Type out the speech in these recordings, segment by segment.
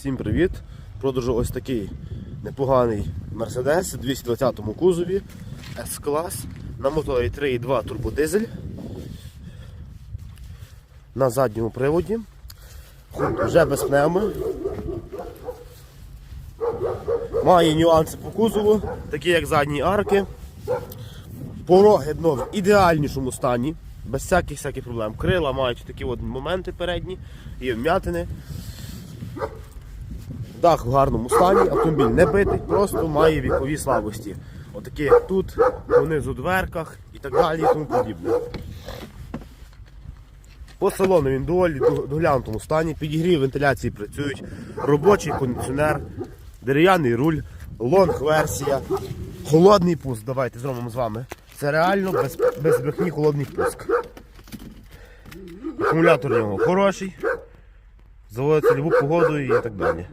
Всім привіт! Продажу ось такий непоганий Mercedes у 220 кузові S-клас на моторі 3.2 турбодизель на задньому приводі. Вже без пневми. Має нюанси по кузову, такі як задні арки. Пороги дно в ідеальнішому стані, без всяких всяких проблем. Крила мають такі от моменти передні, є вм'ятини. Дах в гарному стані, автомобіль не битий, просто має вікові слабості. Отакі тут, понизу дверках і так далі і тому подібне. По салону він доволі доглянутому стані, підігрів вентиляції працюють, робочий кондиціонер, дерев'яний руль, лонг-версія, холодний пуск. Давайте зробимо з вами. Це реально без, без брехні холодний пуск. Акумулятор у нього хороший, заводиться любу погоду і так далі.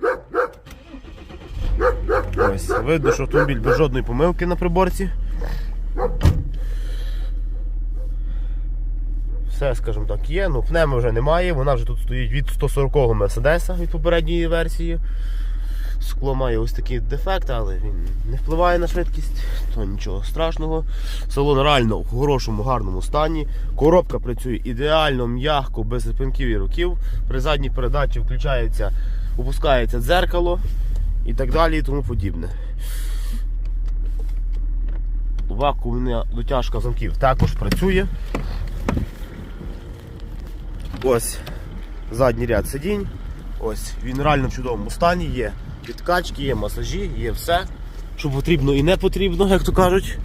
Ось, видно, що автомобіль без жодної помилки на приборці. Все, скажімо так, є, ну пневми вже немає, вона вже тут стоїть від 140-го Мерседеса від попередньої версії. Скло має ось такі дефекти, але він не впливає на швидкість, то нічого страшного. Салон реально в хорошому, гарному стані. Коробка працює ідеально, м'яко, без зупинків і руків. При задній передачі включається, опускається дзеркало і так далі і тому подібне. Вакуумна дотяжка замків також працює. Ось задній ряд сидінь. Ось він реально в чудовому стані, є підкачки, є масажі, є все, що потрібно і не потрібно, як то кажуть.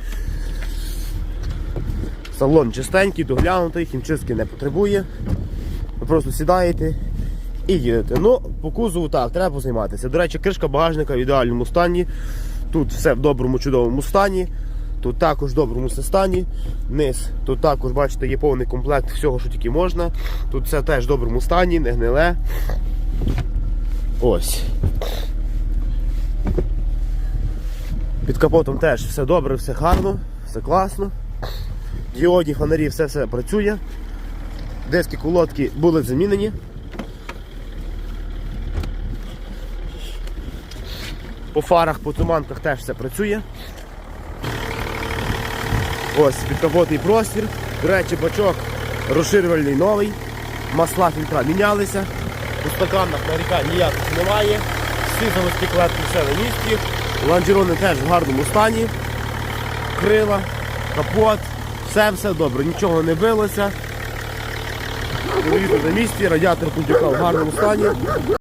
Салон чистенький, доглянутий, хімчистки не потребує. Ви просто сідаєте і їдете. Ну, по кузову так, треба займатися. До речі, кришка багажника в ідеальному стані. Тут все в доброму, чудовому стані. Тут також в доброму стані. Низ. Тут також, бачите, є повний комплект всього, що тільки можна. Тут все теж в доброму стані, не гниле. Ось. Під капотом теж все добре, все гарно, все класно. Діодні фонарі, все все працює. Диски колодки були замінені. По фарах, по туманках теж все працює. Ось підкапотний простір. До речі, бачок розширювальний новий. Масла фільтра мінялися. У стаканах нарікань ніяких немає. Всі заводські клетки все на місці. Ланжерони теж в гарному стані. Крила, капот, все все добре, нічого не билося. Телевізор на місці, радіатор пультюка в гарному стані.